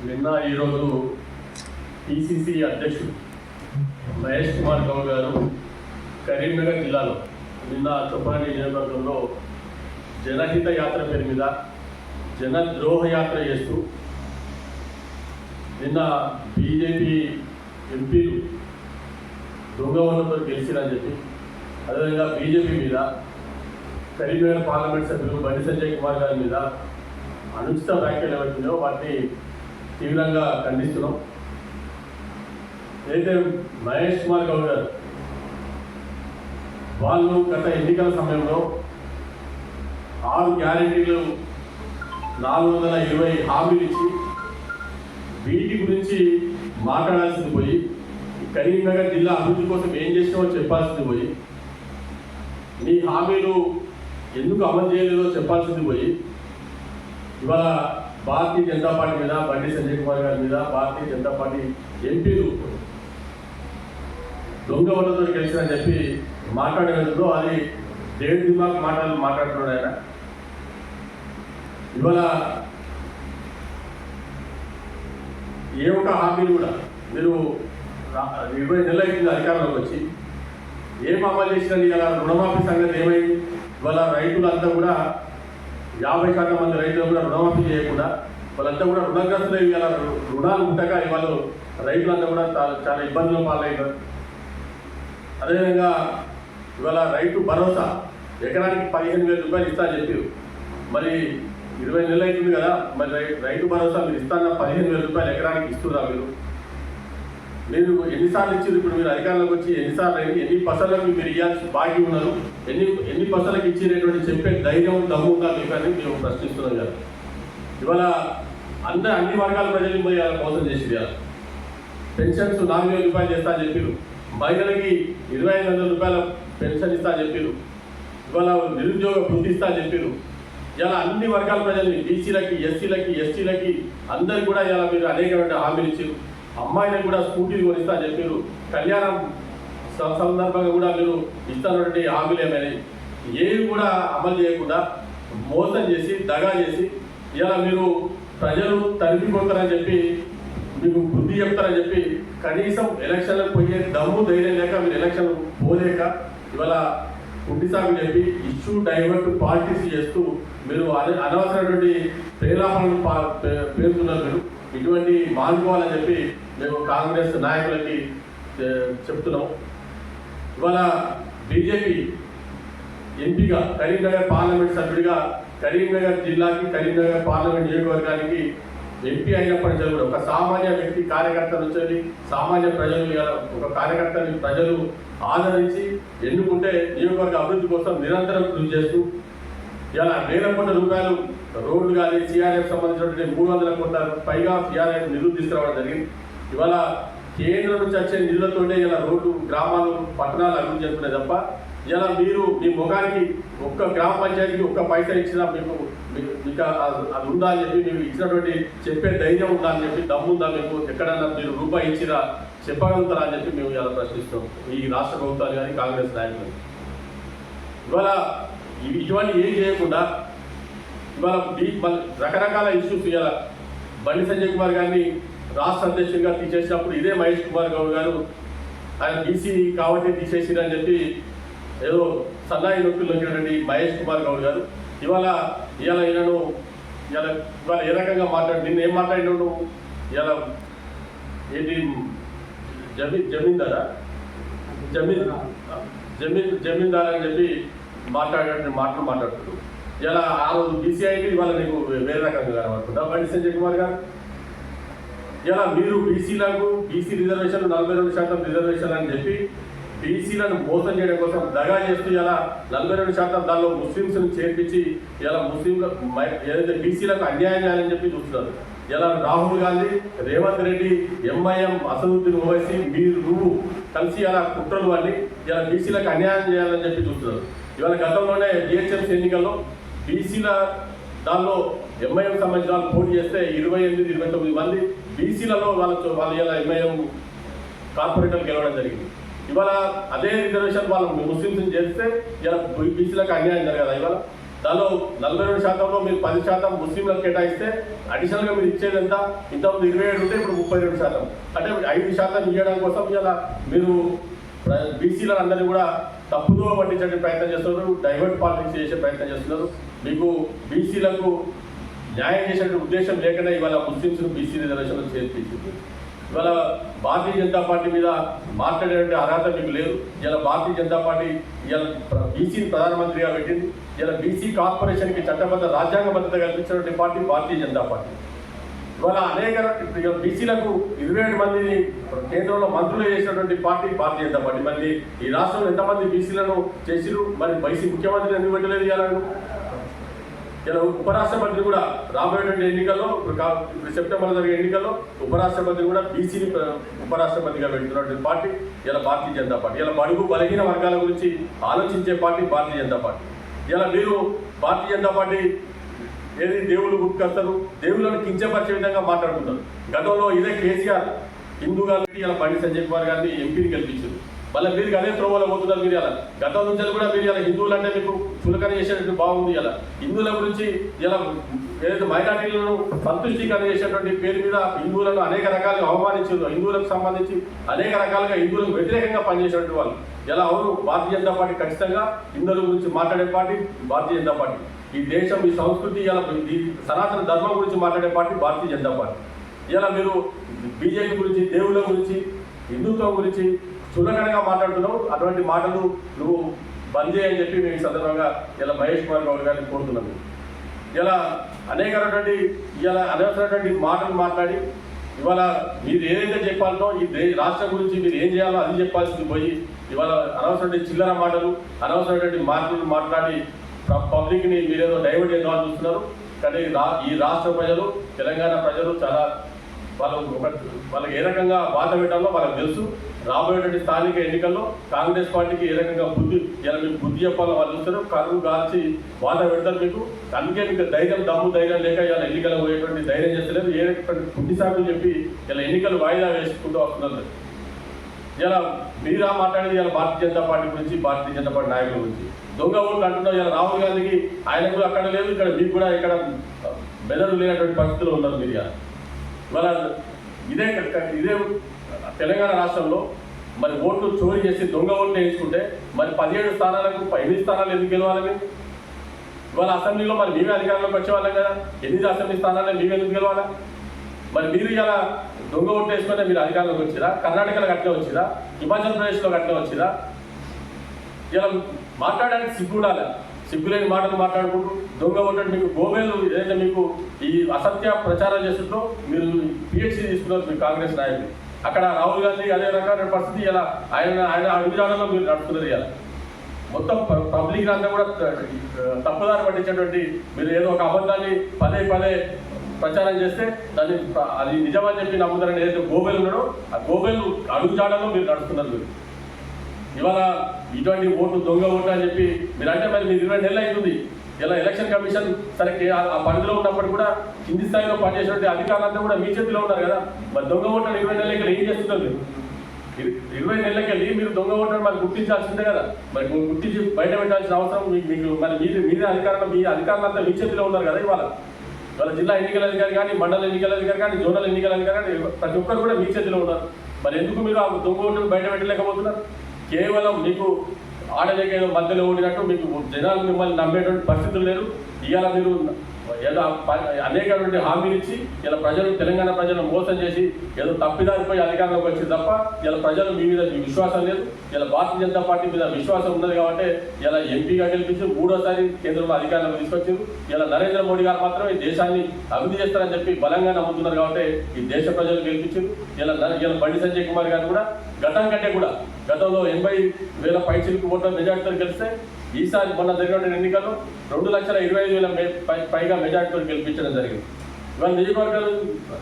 నిన్న ఈరోజు పిసిసి అధ్యక్షుడు మహేష్ కుమార్ గౌడ్ గారు కరీంనగర్ జిల్లాలో నిన్న చొప్పని నియోజకవర్గంలో జనహిత యాత్ర పేరు మీద జనద్రోహ యాత్ర చేస్తూ నిన్న బీజేపీ ఎంపీలు దొంగవనంతో గెలిచిరని చెప్పి అదేవిధంగా బీజేపీ మీద కరీంనగర్ పార్లమెంట్ సభ్యులు బండి సంజయ్ కుమార్ గారి మీద అనుచిత వ్యాఖ్యలు ఏవైతున్నాయో వాటిని తీవ్రంగా ఖండిస్తున్నాం. ఏదైతే మహేష్ కుమార్ గౌడ్ గారు వాళ్ళు గత ఎన్నికల సమయంలో ఆరు గ్యారెంటీలు నాలుగు వందల ఇరవై హామీలు ఇచ్చి వీటి గురించి మాట్లాడాల్సింది పోయి కరీంనగర్ జిల్లా అభివృద్ధి కోసం ఏం చేసినామో చెప్పాల్సింది పోయి మీ హామీలు ఎందుకు అమలు చేయలేదో చెప్పాల్సింది పోయి ఇవాళ భారతీయ జనతా పార్టీ మీద బండి సంజయ్ కుమార్ గారి మీద భారతీయ జనతా పార్టీ ఎంపీలు దొంగ వాళ్ళతో కలిసిందని చెప్పి మాట్లాడగలదు అది డేట్ దిమాగ్ మాటలు మాట్లాడుతున్నాడు ఆయన. ఇవాళ ఏ ఒక్క హామీలు కూడా మీరు ఇరవై నెలలు అవుతుంది అధికారంలోకి వచ్చి ఏం అమలు చేసినది ఇలా రుణమాఫీ సంగతి ఏమైంది? ఇవాళ రైతులంతా కూడా యాభై శాతం మంది రైతులు కూడా రుణమాఫీ చేయకుండా వాళ్ళంతా కూడా రుణగ్రస్తులు ఇవాళ రుణాలు ఉండగా ఇవాళ రైతులంతా కూడా చాలా చాలా ఇబ్బందులు పాలయ్యారు అదేవిధంగా ఇవాళ రైతు భరోసా ఎకరానికి పదిహేను వేల రూపాయలు ఇస్తా చెప్పి మరి ఇరవై నెలలు అవుతుంది కదా మరి రై- రైతు భరోసా మీరు ఇస్తాన్న పదిహేను వేల రూపాయలు ఎకరానికి ఇస్తున్నా మీరు? నేను ఎన్నిసార్లు ఇచ్చింది ఇప్పుడు మీరు అధికారంలోకి వచ్చి ఎన్నిసార్లు అయింది? ఎన్ని పసలకు మీరు ఇవ్వాల్సి బాకీ ఉన్నారు? ఎన్ని ఎన్ని పసలకు ఇచ్చినటువంటి చెప్పే ధైర్యం దమ్ము ఉందా మీకు అని మేము ప్రశ్నిస్తున్నాం కదా. ఇవాళ అందరు అన్ని వర్గాల ప్రజలు పోయి అలా మోసం చేసి పెన్షన్స్ నాలుగు వేల రూపాయలు చేస్తా అని చెప్పారు మహిళలకి ఇరవై ఐదు వందల రూపాయల పెన్షన్ ఇస్తా అని చెప్పారు ఇవాళ నిరుద్యోగ వృత్తి ఇస్తా అని చెప్పారు ఇలా అన్ని వర్గాల ప్రజల్ని బీసీలకి ఎస్సీలకి ఎస్టీలకి అందరికి కూడా ఇలా మీరు అనేకమైన హామీలు ఇచ్చారు అమ్మాయిలకు కూడా స్కూటీలు కొనిస్తా అని చెప్పారు. కళ్యాణం స- సందర్భంగా కూడా మీరు ఇస్తున్నటువంటి హామీలు ఏమైనాయి? ఏవి కూడా అమలు చేయకుండా మోసం చేసి దగా చేసి ఇలా మీరు ప్రజలు తరిమిపోతారని చెప్పి మీకు బుద్ధి చెప్తారని చెప్పి కనీసం ఎలక్షన్లకు పోయే దమ్ము ధైర్యం లేక మీరు ఎలక్షన్ పోలేక ఇవాళ కుంటి సాగు చెప్పి ఇష్యూ డైవర్ట్ పాలిటిక్స్ చేస్తూ మీరు అనవసరమైనటువంటి ప్రేలాపనలు పా- పే- పేరుతున్నారు మీరు. ఇటువంటి మానుకోవాలని చెప్పి మేము కాంగ్రెస్ నాయకులకి చెప్తున్నాం. ఇవాళ బీజేపీ ఎంపీగా కరీంనగర్ పార్లమెంట్ సభ్యుడిగా కరీంనగర్ జిల్లాకి కరీంనగర్ పార్లమెంట్ నియోజకవర్గానికి ఎంపీ అయినప్పటి నుంచి కూడా ఒక సామాన్య వ్యక్తి కార్యకర్త నుంచి సామాన్య ప్రజలు ఒక కార్యకర్తని ప్రజలు ఆదరించి ఎన్నుకుంటే నియోజకవర్గ అభివృద్ధి కోసం నిరంతరం కృషి చేస్తూ ఇలా వేల కోట్ల రూపాయలు రోడ్లు కానీ సిఆర్ఎఫ్ సంబంధించినటువంటి మూడు వందల కోట్ల పైగా సిఆర్ఎఫ్ నిధులు తీసుకురావడం జరిగింది. ఇవాళ కేంద్రం నుంచి వచ్చే నిధులతోనే ఇలా రోడ్లు గ్రామాలు పట్టణాలు అభివృద్ధి చేస్తున్నాయి తప్ప ఇలా మీరు మీ ముఖానికి ఒక్క గ్రామ పంచాయతీకి ఒక్క పైసా ఇచ్చినా మీకు మీకు అది అది ఉందా అని చెప్పి మీకు ఇచ్చినటువంటి చెప్పే ధైర్యం ఉందా అని చెప్పి దమ్ము ఉందా మీకు ఎక్కడన్నా మీరు రూపాయి ఇచ్చినా చెప్పగలుగుతారా అని చెప్పి మేము ఇలా ప్రశ్నిస్తాం ఈ రాష్ట్ర ప్రభుత్వాలు కానీ కాంగ్రెస్ నాయకులు. ఇవాళ ఇవి- ఇటువంటి ఏం చేయకుండా ఇవాళ డీ రకరకాల ఇష్యూస్ ఇవాళ బండి సంజయ్ కుమార్ గారిని రాష్ట్ర అధ్యక్షుడిగా తీసేసినప్పుడు ఇదే మహేష్ కుమార్ గౌడ్ గారు ఆయన బీసీ కాబట్టి తీసేసిరని చెప్పి ఏదో సన్నాయి నొక్కులు వచ్చినటువంటి మహేష్ కుమార్ గౌడ్ గారు ఇవాళ ఇవాళ ఈయనను ఇవాళ ఇవాళ ఏ రకంగా మాట్లాడు నిన్న ఏం మాట్లాడినాడు? నువ్వు ఇవాళ ఏంటి? జమీ జమీందారా? జమీన్ జమీన్ జమీందార్ అని చెప్పి మాట్లాడే మాటలు మాట్లాడుతున్నాడు ఇలా ఆ రోజు బీసీఐకి ఇవాళ నీకు వేరే రకంగా కనబడుతుందా. బండి సంజయ్ కుమార్ గారు ఇలా మీరు బీసీలకు బీసీ రిజర్వేషన్ నలభై రెండు శాతం రిజర్వేషన్ అని చెప్పి బీసీలను మోసం చేయడం కోసం దగా చేస్తూ ఇలా నలభై రెండు శాతం దానిలో ముస్లింస్ని చేర్పించి ఇలా ముస్లింల ఏదైతే బీసీలకు అన్యాయం చేయాలని చెప్పి చూస్తున్నారు. ఇలా రాహుల్ గాంధీ రేవంత్ రెడ్డి ఎంఐఎం అసదుద్దీన్ ఓవైసీ మీరు నువ్వు కలిసి ఇలా కుట్రలు అన్ని ఇలా బీసీలకు అన్యాయం చేయాలని చెప్పి చూస్తున్నారు. ఇవాళ గతంలోనే జిహెచ్ఎంసీ ఎన్నికల్లో బీసీల దానిలో ఎంఐఎం సంబంధించిన వాళ్ళు పోటీ చేస్తే ఇరవై ఎనిమిది ఇరవై తొమ్మిది మంది బీసీలలో వాళ్ళ వాళ్ళ ఇలా ఎంఐఎం కార్పొరేటర్లు గెలవడం జరిగింది. ఇవాళ అదే రిజర్వేషన్ వాళ్ళు ముస్లింస్ చేస్తే ఇలా బీసీలకు అన్యాయం జరగదా ఇవాళ? దానిలో నలభై రెండు శాతంలో మీరు పది శాతం ముస్లింలకు కేటాయిస్తే అడిషనల్గా మీరు ఇచ్చేది ఎంత? ఇంతకుముందు ఇరవై ఏడు ఉంటే ఇప్పుడు ముప్పై రెండు శాతం. అంటే ఐదు శాతం ఇవ్వడం కోసం ఇలా మీరు బీసీల అందరినీ కూడా తప్పుదో పట్టించే ప్రయత్నం చేస్తున్నారు డైవర్ట్ పాలిటిక్స్ చేసే ప్రయత్నం చేస్తున్నారు. మీకు బీసీలకు న్యాయం చేసే ఉద్దేశం లేకుండా ఇవాళ ముస్లింస్ బీసీ రిజర్వేషన్లు చేర్పించింది. ఇవాళ భారతీయ జనతా పార్టీ మీద మాట్లాడేటువంటి అర్హత మీకు లేదు. ఇలా భారతీయ జనతా పార్టీ ఇలా బీసీని ప్రధానమంత్రిగా పెట్టింది. ఇలా బీసీ కార్పొరేషన్కి చట్టబద్ధ రాజ్యాంగబద్ధత కల్పించినటువంటి పార్టీ భారతీయ జనతా పార్టీ. ఇవాళ అనేక బీసీలకు ఇరవై ఏడు మందిని కేంద్రంలో మంత్రులు చేసినటువంటి పార్టీ భారతీయ జనతా పార్టీ. మరి ఈ రాష్ట్రంలో ఎంతమంది బీసీలను చేసిరు మరి బీసీ ముఖ్యమంత్రిని ఎందుకు పెట్టలేదు ఇవ్వాలను ఇలా ఉపరాష్ట్రపతి కూడా రాబోయేటువంటి ఎన్నికల్లో ఇప్పుడు సెప్టెంబర్ జరిగే ఎన్నికల్లో ఉపరాష్ట్రపతి కూడా బీసీని ఉపరాష్ట్రపతిగా పెడుతున్నటువంటి పార్టీ ఇలా భారతీయ జనతా పార్టీ. ఇలా బడుగు బలహీన వర్గాల గురించి ఆలోచించే పార్టీ భారతీయ జనతా పార్టీ. ఇలా మీరు భారతీయ జనతా పార్టీ ఏది దేవుళ్ళు గుర్తుకొస్తారు? దేవుళ్ళను కించపరిచే విధంగా మాట్లాడుకుంటారు. గతంలో ఇదే కేసీఆర్ హిందూ గారికి ఇలా బండి సంజయ్ కుమార్ గారిని ఎంపీని గెలిపించారు. మళ్ళీ మీరు అదే త్రోవలో పోతున్నారు మీరు ఇలా గతం నుంచి కూడా మీరు ఇలా హిందువులు అంటే మీకు చులకన చేసేటట్టు బాగుంది ఇలా. హిందువుల గురించి ఇలా ఏదైతే మైనార్టీలను సంతుష్టీకరణ చేసేటువంటి పేరు మీద హిందువులను అనేక రకాలుగా అవమానించారు హిందువులకు సంబంధించి అనేక రకాలుగా హిందువులకు వ్యతిరేకంగా పనిచేసేటువంటి వాళ్ళు. ఎలా? అవును భారతీయ జనతా పార్టీ ఖచ్చితంగా హిందువుల గురించి మాట్లాడే పార్టీ భారతీయ జనతా పార్టీ. ఈ దేశం ఈ సంస్కృతి ఇలా ఈ సనాతన ధర్మం గురించి మాట్లాడే పార్టీ భారతీయ జనతా పార్టీ. ఇలా మీరు బీజేపీ గురించి దేవుళ్ళ గురించి హిందుత్వం గురించి చులకనగా మాట్లాడుతున్నావు. అటువంటి మాటలు నువ్వు బంద్ చేయని చెప్పి మేము ఈ సందర్భంగా ఇలా మహేష్ కుమార్ గౌడ్ గారిని కోరుతున్నాము ఇలా అనేకమైనటువంటి ఇలా అనవసరమైనటువంటి మాటలు మాట్లాడి ఇవాళ మీరు ఏదైతే చెప్పాలనో ఈ రాష్ట్రం గురించి మీరు ఏం చేయాలో అది చెప్పాల్సింది పోయి ఇవాళ అనవసరమైన చిల్లర మాటలు అనవసరమైనటువంటి మాటలు మాట్లాడి పబ్లిక్ని మీరేదో డైవర్ట్ చేద్దామని చూస్తున్నారు. కానీ రా ఈ రాష్ట్ర ప్రజలు తెలంగాణ ప్రజలు చాలా వాళ్ళు ఒక వాళ్ళకి ఏ రకంగా బాధ పెట్టాలో వాళ్ళకి తెలుసు. రాబోయేటువంటి స్థానిక ఎన్నికల్లో కాంగ్రెస్ పార్టీకి ఏ రకంగా బుద్ధి ఇలా మీకు బుద్ధి చెప్పాలో వాళ్ళు చూస్తారు. కరువు గాల్చి బాధ పెడతారు మీకు. అందుకే మీకు ధైర్యం దమ్ము ధైర్యం లేక ఇలా ఎన్నికలు పోయేటువంటి ధైర్యం చేస్తలేదు. ఏ రకమైన బుద్ధి సాకులు చెప్పి ఇలా ఎన్నికలు వాయిదా వేసుకుంటూ వస్తున్నారు. ఇలా మీరా మాట్లాడేది ఇలా భారతీయ జనతా పార్టీ గురించి భారతీయ జనతా పార్టీ నాయకుల గురించి. దొంగ ఓట్లు అంటున్నారు ఇలా రాహుల్ గాంధీకి. ఆయన కూడా అక్కడ లేదు. ఇక్కడ మీకు కూడా ఇక్కడ బెదరు లేనటువంటి పరిస్థితులు ఉన్నారు మీరు మరి ఇదే ఇదే తెలంగాణ రాష్ట్రంలో మరి ఓట్లు చోరీ చేసి దొంగ ఓట్లు వేయించుకుంటే మరి పదిహేడు స్థానాలకు ప- ఎనిమిది స్థానాలు ఎందుకు గెలవాలి? ఇవాళ అసెంబ్లీలో మరి మేమే అధికారంలోకి వచ్చేవాళ్ళం కదా. ఎనిమిది అసెంబ్లీ స్థానాలు మేము ఎందుకు గెలవాలా? మరి మీరు ఇలా దొంగ ఓట్లు వేసుకుంటే మీరు అధికారంలోకి వచ్చిరా? కర్ణాటకలో అట్లే వచ్చిరా? హిమాచల్ ప్రదేశ్లో అట్లే వచ్చిరా? ఇలా మాట్లాడడానికి సిగ్గు ఉండాలి. సిగ్గులేని మాటలు మాట్లాడుకుంటూ దొంగ ఉన్నట్టు మీకు గోబేలు ఏదైతే మీకు ఈ అసత్య ప్రచారం చేస్తుందో మీరు పిహెచ్డి తీసుకున్నారు మీ కాంగ్రెస్ నాయకులు అక్కడ రాహుల్ గాంధీ అదే రకమైన పరిస్థితి ఇలా ఆయన ఆయన అడుగుజాడలో మీరు నడుస్తున్నది ఇలా. మొత్తం పబ్లిక్ అంతా కూడా తప్పుదారి పట్టించేటువంటి మీరు ఏదో ఒక అబద్ధాన్ని పదే పదే ప్రచారం చేస్తే దాన్ని అది నిజమని చెప్పి నమ్ముతారని ఏదైతే గోబెల్ ఉన్నాడో ఆ గోబెల్ అడుగుజాడలో మీరు నడుస్తున్నారు మీరు. ఇవాళ ఇటువంటి ఓటు దొంగ ఓటు అని చెప్పి మీరు అంటే మరి మీరు ఇరవై నెలలు అవుతుంది. ఇలా ఎలక్షన్ కమిషన్ సరే ఆ- పరిధిలో ఉన్నప్పుడు కూడా కింది స్థాయిలో పనిచేసినటువంటి అధికారులంతా కూడా మీ చేతిలో ఉన్నారు కదా. మరి దొంగ ఓటు ఇరవై నెలలకి వెళ్ళి ఏం చేస్తున్నారు ఇరవై నెలలకి వెళ్ళి మీరు దొంగ ఓటర్ మరి గుర్తించాల్సిందే కదా. మరి గుర్తించి బయట పెట్టాల్సిన అవసరం మీకు మీకు మరి మీరు మీరే అధికారులు మీ అధికారులంతా మీ చేతిలో ఉన్నారు కదా ఇవాళ. ఇవాళ జిల్లా ఎన్నికల అధికారి కానీ మండల ఎన్నికల అధికారి కానీ జోనల్ ఎన్నికల అధికారి కానీ ప్రతి ఒక్కరు కూడా మీ చేతిలో ఉన్నారు. మరి ఎందుకు మీరు ఆ దొంగ ఓటు బయట పెట్టలేకపోతున్నారు? కేవలం మీకు ఆడలేక మధ్యలో ఓడినట్టు మీకు జనాలు మిమ్మల్ని నమ్మేటువంటి పరిస్థితులు లేరు. ఇవాళ మీరు ఏదో ప- నుండి హామీలు ఇచ్చి ఇలా ప్రజలు తెలంగాణ ప్రజలను మోసం చేసి ఏదో తప్పిదారిపోయి అధికారంలోకి వచ్చింది తప్ప ఇలా ప్రజలు మీ మీద మీ విశ్వాసం లేదు. ఇలా భారతీయ జనతా పార్టీ మీద విశ్వాసం ఉన్నది కాబట్టి ఇలా ఎంపీగా గెలిపించి మూడోసారి కేంద్రంలో అధికారంలోకి తీసుకొచ్చారు ఇలా నరేంద్ర మోడీ గారు మాత్రం ఈ దేశాన్ని అభివృద్ధి చేస్తారని చెప్పి బలంగా నమ్ముతున్నారు కాబట్టి ఈ దేశ ప్రజలు గెలిపించారు ఇలా ఇలా బండి సంజయ్ కుమార్ గారు కూడా గతం కంటే కూడా గతంలో ఎనభై వేల పైచిలకు ఓట్ల మెజార్టీతో గెలిస్తే ఈసారి మొన్న జరిగినటువంటి ఎన్నికల్లో రెండు లక్షల ఇరవై ఐదు వేల మే- పై- పైగా మెజార్టీతో గెలిపించడం జరిగింది. ఇవాళ నియోజకవర్గాలు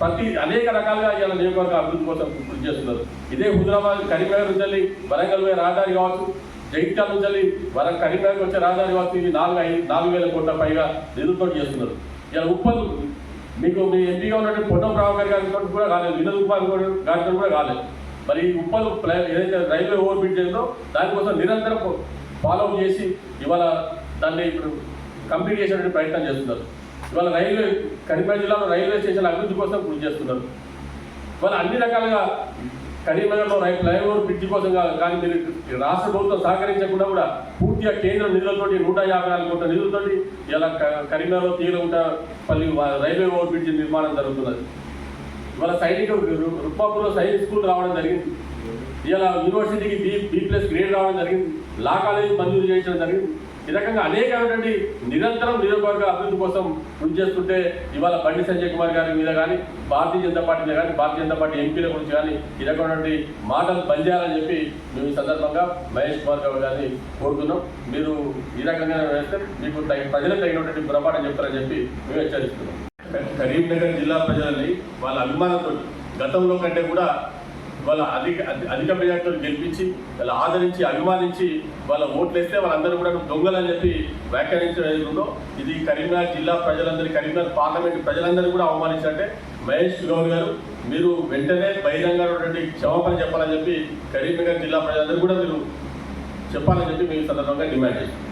ప్రతి అనేక రకాలుగా ఇవాళ నియోజకవర్గ అభివృద్ధి కోసం కృషి చేస్తున్నారు. ఇదే హుజరాబాద్ కరీంనగర్ నుంచి వరంగల్ పోయే రహదారి కావచ్చు జగిత్యాల నుంచి వరం కరీంనగర్ వచ్చే రహదారి కావచ్చు ఇవి నాలుగు ఐదు నాలుగు వేల కోట్ల పైగా నిధులతో చేస్తున్నారు. ఇలా ఉప్పలు మీకు మీ ఎంపీగా ఉన్నటువంటి పొన్నం రావు గారి కూడా కాలేదు వినోద్ కుమార్ గారి- గారితో కూడా కాలేదు మరి ఈ ఉప్పలు ప్లే- ఏదైతే రైల్వే ఓవర్ బ్రిడ్జ్ అయిందో దానికోసం నిరంతరం ఫాలో చేసి ఇవాళ దాన్ని ఇప్పుడు కంప్లీట్ చేసేటువంటి ప్రయత్నం చేస్తున్నారు. ఇవాళ రైల్వే కరీంనగర్ జిల్లాలో రైల్వే స్టేషన్ అభివృద్ధి కోసం కృషి చేస్తున్నారు. ఇవాళ అన్ని రకాలుగా కరీంనగర్లో రై ఫ్లైఓవర్ బ్రిడ్జి కోసం కానీ మీరు రాష్ట్ర ప్రభుత్వం సహకరించకుండా కూడా పూర్తిగా కేంద్ర నిధులతోటి నూట యాభై నాలుగు కోట్ల నిధులతోటి ఇలా క- కరీంనగర్లో తీరగుంట పల్లి రైల్వే ఓవర్ బ్రిడ్జి నిర్మాణం జరుగుతున్నది. ఇవాళ సైనిక రుప్పాపూర్లో సైనిక సైనిక్ స్కూల్ రావడం జరిగింది. ఇలా యూనివర్సిటీకి బి బీ ప్లస్ గ్రేడ్ రావడం జరిగింది. లా కాలేజీ మంజూరు చేయించడం జరిగింది. ఈ రకంగా అనేకమైనటువంటి నిరంతరం నియోజకవర్గ అభివృద్ధి కోసం కృషి చేస్తుంటే ఇవాళ బండి సంజయ్ కుమార్ గారి మీద కానీ భారతీయ జనతా పార్టీ మీద కానీ భారతీయ జనతా పార్టీ ఎంపీల గురించి కానీ ఈ రకమైనటువంటి మాటలు బంద్ చేయాలని చెప్పి మేము ఈ సందర్భంగా మహేష్ కుమార్ గారు గారిని కోరుతున్నాం. మీరు ఈ రకంగా వేస్తే మీకు తగిన ప్రజలకు తగినటువంటి గుణపాఠం చెప్తారని చెప్పి మేము హెచ్చరిస్తున్నాం. కరీంనగర్ జిల్లా ప్రజలని వాళ్ళ అభిమానంతో గతంలో కంటే కూడా వాళ్ళ అధిక అధి- అధిక మెజార్టీలు గెలిపించి వాళ్ళ ఆదరించి అభిమానించి వాళ్ళ ఓట్లు వేస్తే వాళ్ళందరూ కూడా దొంగలని చెప్పి వ్యాఖ్యానించడంలో ఇది కరీంనగర్ జిల్లా ప్రజలందరూ కరీంనగర్ పార్లమెంట్ ప్రజలందరూ కూడా అవమానించారంటే మహేష్ గౌడ్ గారు మీరు వెంటనే బహిరంగ క్షమాపణ చెప్పాలని చెప్పి కరీంనగర్ జిల్లా ప్రజలందరూ కూడా మీరు చెప్పాలని చెప్పి మీరు సందర్భంగా డిమాండ్ చేస్తున్నారు.